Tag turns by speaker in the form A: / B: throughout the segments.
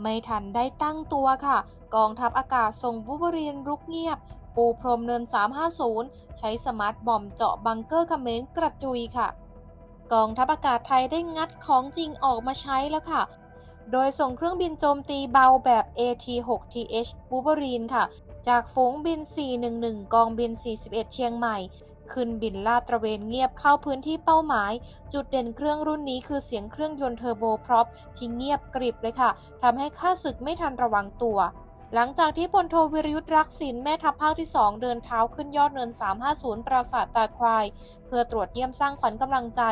A: ไม่ทันได้ตั้งตัวค่ะ กองทัพอากาศส่งบูเบอรีนรุกเงียบ ปูพรมเนิน 350 ใช้สมาร์ทบอมเจาะบังเกอร์เขมรกระจุยค่ะ กองทัพอากาศไทยได้งัดของจริงออกมาใช้แล้วค่ะ โดยส่งเครื่องบินโจมตีเบาแบบ AT-6TH บูเบรีนค่ะ จากฝูงบิน 411 กองบิน 41 เชียงใหม่ ขึ้นบินลาดตระเวนเงียบเข้าพื้นที่เป้าหมาย จุดเด่นเครื่องรุ่นนี้คือเสียงเครื่องยนต์เทอร์โบพร็อพที่เงียบกริบเลยค่ะทำให้ข้าศึกไม่ทันระวังตัว หลังจากที่พลโทวิรยุทธ์รักษินแม่ทัพภาคที่ 2 เดินเท้าขึ้นยอดเนิน 350 ปราสาทตาควาย เพื่อตรวจเยี่ยมสร้างขวัญกำลังใจ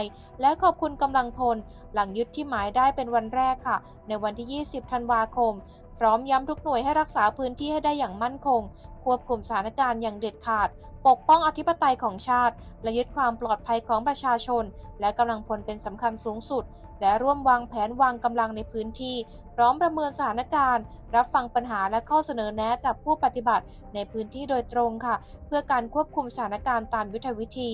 A: และขอบคุณกำลังพล หลังยึดที่หมายได้เป็นวันแรกค่ะ ในวันที่ 20 ธันวาคม พร้อมย้ำทุกหน่วยให้รักษาพื้นที่ให้ได้อย่างมั่นคง ควบคุมสถานการณ์อย่างเด็ดขาด ปกป้องอธิปไตยของชาติ และยึดความปลอดภัยของประชาชน และกำลังพลเป็นสำคัญสูงสุด และร่วมวางแผนวางกำลังในพื้นที่ พร้อมประเมินสถานการณ์ รับฟังปัญหาและข้อเสนอแนะจากผู้ปฏิบัติในพื้นที่โดยตรงค่ะ เพื่อการควบคุมสถานการณ์ตามยุทธวิธี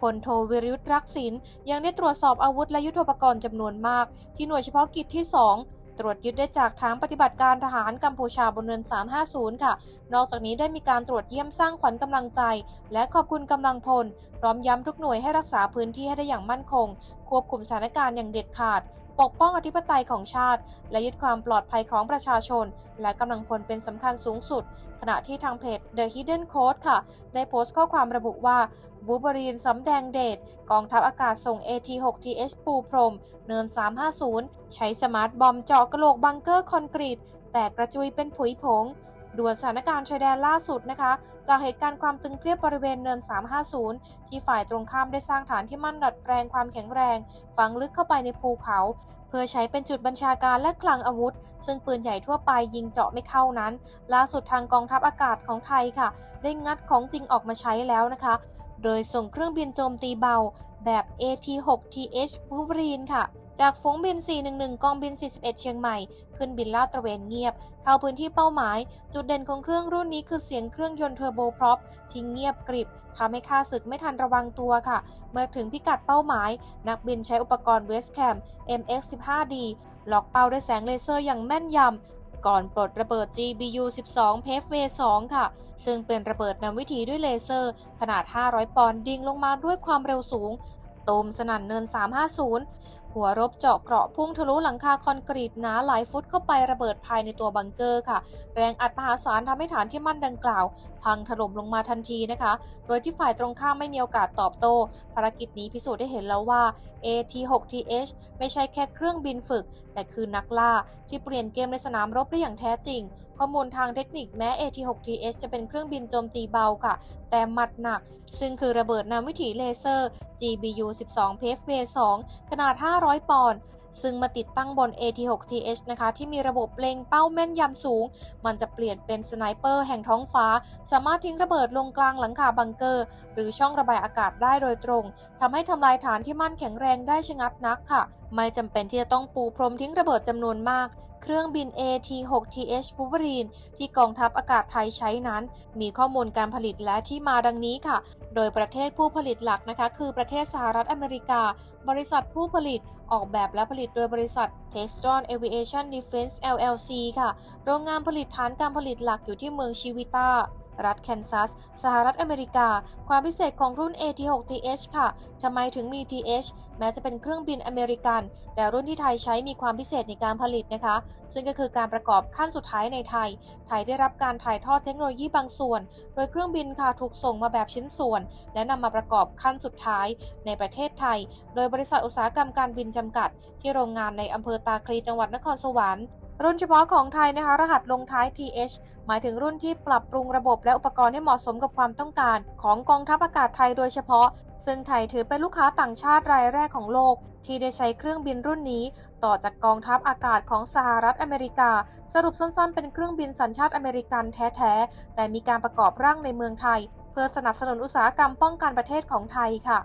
A: พลโทวิรยุทธรักษินยังได้ตรวจสอบอาวุธและยุทโธปกรณ์จำนวนมาก ที่หน่วยเฉพาะกิจที่ 2 รวจยึดได้จากฐานปฏิบัติการทหารกัมพูชาบนเนิน350 ค่ะ นอกจากนี้ได้มีการตรวจเยี่ยมสร้างขวัญกำลังใจ และขอบคุณกำลังพล พร้อมย้ำทุกหน่วยให้รักษาพื้นที่ให้ได้อย่างมั่นคง ควบคุมสถานการณ์อย่างเด็ดขาด ปกป้องอธิปไตยของชาติ และยึดความปลอดภัยของประชาชน และกำลังพลเป็นสำคัญสูงสุด ขณะที่ทางเพจ The Hidden Code ค่ะ ได้โพสต์ข้อความระบุว่าวูบรีนสำแดงเดชกองทัพอากาศส่ง AT-6TH ปูพรม เนิน 350 ใช้สมาร์ทบอมเจาะกระโหลกบังเกอร์คอนกรีต แตกกระจุยเป็นผุยผง ด่วนสถานการณ์ชายแดนล่าสุดนะคะ จากเหตุการณ์ความตึงเครียดบริเวณเนิน 350 ที่ฝ่ายตรงข้ามได้สร้างฐานที่มั่นดัดแปลงความแข็งแรง ฝังลึกเข้าไปในภูเขา เพื่อใช้เป็นจุดบัญชาการและคลังอาวุธ ซึ่งปืนใหญ่ทั่วไปยิงเจาะไม่เข้านั้น ล่าสุดทางกองทัพอากาศของไทยค่ะ ได้งัดของจริงออกมาใช้แล้วนะคะ โดยส่งเครื่องบินโจมตีเบาแบบ AT-6TH บูบรีนค่ะ จากฝูงบิน 411 กองบิน 41 เชียงใหม่ ขึ้นบินลาดตระเวนเงียบ เข้าพื้นที่เป้าหมาย จุดเด่นของเครื่องรุ่นนี้คือเสียงเครื่องยนต์เทอร์โบพร็อพที่เงียบกริบทำให้ค่าศึกไม่ทันระวังตัวค่ะ เมื่อถึงพิกัดเป้าหมาย นักบินใช้อุปกรณ์เวสแคม MX-15D ล็อกเป้าด้วยแสงเลเซอร์อย่างแม่นยำก่อนปลดระเบิด GBU 12 p a v e 2ค่ะ ซึ่งเป็นระเบิดนำวิถีด้วยเลเซอร์ ขนาด 500 ปอนด์ดิ่งลงมาด้วยความเร็วสูงตูมสนั่นเนิน 350 หัวรบเจาะเกราะพุ่งทะลุหลังคาคอนกรีตหนาหลายฟุตเข้าไประเบิดภายในตัวบังเกอร์ค่ะ แรงอัดมหาศาลทำให้ฐานที่มั่นดังกล่าว พังถล่มลงมาทันทีนะคะ โดยที่ฝ่ายตรงข้ามไม่มีโอกาสตอบโต้ ภารกิจนี้พิสูจน์ได้เห็นแล้วว่า AT-6TH ไม่ใช่แค่เครื่องบินฝึก แต่คือนักล่าที่เปลี่ยนเกมในสนามรบได้อย่างแท้จริงข้อมูลทางเทคนิคแม้ AT-6TH จะเป็นเครื่องบินโจมตีเบาค่ะ แต่หมัดหนัก ซึ่งคือระเบิดนำวิถีเลเซอร์ GBU 12 p f 2ขนาด500 ปอนด์ซึ่งมาติดตั้งบน AT-6TH นะคะ ที่มีระบบเล็งเป้าแม่นยำสูง มันจะเปลี่ยนเป็นสไนเปอร์แห่งท้องฟ้า สามารถทิ้งระเบิดลงกลางหลังคาบังเกอร์ หรือช่องระบายอากาศได้โดยตรงทำให้ทำลายฐานที่มั่นแข็งแรงได้ชะงักนักค่ะ ไม่จำเป็นที่จะต้องปูพรมทิ้งระเบิดจำนวนมาก เครื่องบิน AT-6TH บูเบรีนที่กองทัพอากาศไทยใช้นั้น มีข้อมูลการผลิตและที่มาดังนี้ค่ะ โดยประเทศผู้ผลิตหลักนะคะ คือประเทศสหรัฐอเมริกา บริษัทผู้ผลิตออกแบบและผลิตโดยบริษัท Textron Aviation Defense LLC ค่ะ โรงงานผลิตฐานการผลิตหลักอยู่ที่เมืองชิวิตา รัฐแคนซัส สหรัฐอเมริกา ความพิเศษของรุ่น AT-6TH ค่ะ ทำไมถึงมี TH แม้จะเป็นเครื่องบินอเมริกัน แต่รุ่นที่ไทยใช้มีความพิเศษในการผลิตนะคะ ซึ่งก็คือการประกอบขั้นสุดท้ายในไทย ไทยได้รับการถ่ายทอดเทคโนโลยีบางส่วน โดยเครื่องบินค่ะถูกส่งมาแบบชิ้นส่วน และนำมาประกอบขั้นสุดท้ายในประเทศไทย โดยบริษัทอุตสาหกรรมการบินจำกัด ที่โรงงานในอำเภอตาคลีจังหวัดนครสวรรค์ รุ่นเฉพาะของไทยนะคะ รหัสลงท้าย TH หมายถึงรุ่นที่ปรับปรุงระบบและอุปกรณ์ให้เหมาะสมกับความต้องการ ของกองทัพอากาศไทยโดยเฉพาะ ซึ่งไทยถือเป็นลูกค้าต่างชาติรายแรกของโลก ที่ได้ใช้เครื่องบินรุ่นนี้ ต่อจากกองทัพอากาศของสหรัฐอเมริกา สรุปสั้นๆ เป็นเครื่องบินสัญชาติอเมริกันแท้ๆแต่มีการประกอบร่างในเมืองไทย เพื่อสนับสนุนอุตสาหกรรมป้องกันประเทศของไทยค่ะ